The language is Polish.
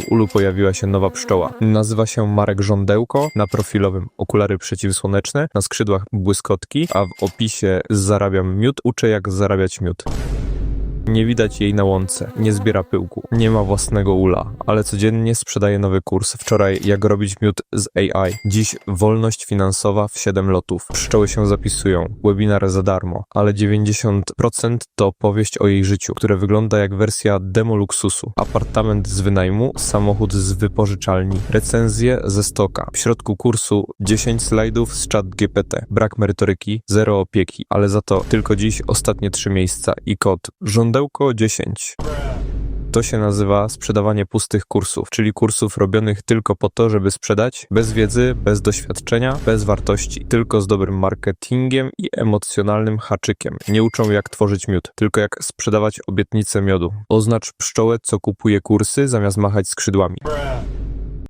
W ulu pojawiła się nowa pszczoła. Nazywa się Marek Żądełko, na profilowym okulary przeciwsłoneczne, na skrzydłach błyskotki, a w opisie zarabiam miód, uczę jak zarabiać miód. Nie widać jej na łące, nie zbiera pyłku, nie ma własnego ula, ale codziennie sprzedaje nowy kurs. Wczoraj jak robić miód z AI, dziś wolność finansowa w 7 lotów. Pszczoły się zapisują, webinar za darmo, ale 90% to opowieść o jej życiu, które wygląda jak wersja demo luksusu. Apartament z wynajmu, samochód z wypożyczalni, recenzje ze stoka. W środku kursu 10 slajdów z chat GPT, brak merytoryki, zero opieki, ale za to tylko dziś ostatnie trzy miejsca i kod żądełko 10. To się nazywa sprzedawanie pustych kursów, czyli kursów robionych tylko po to, żeby sprzedać, bez wiedzy, bez doświadczenia, bez wartości, tylko z dobrym marketingiem i emocjonalnym haczykiem. Nie uczą jak tworzyć miód, tylko jak sprzedawać obietnicę miodu. Oznacz pszczołę, co kupuje kursy, zamiast machać skrzydłami.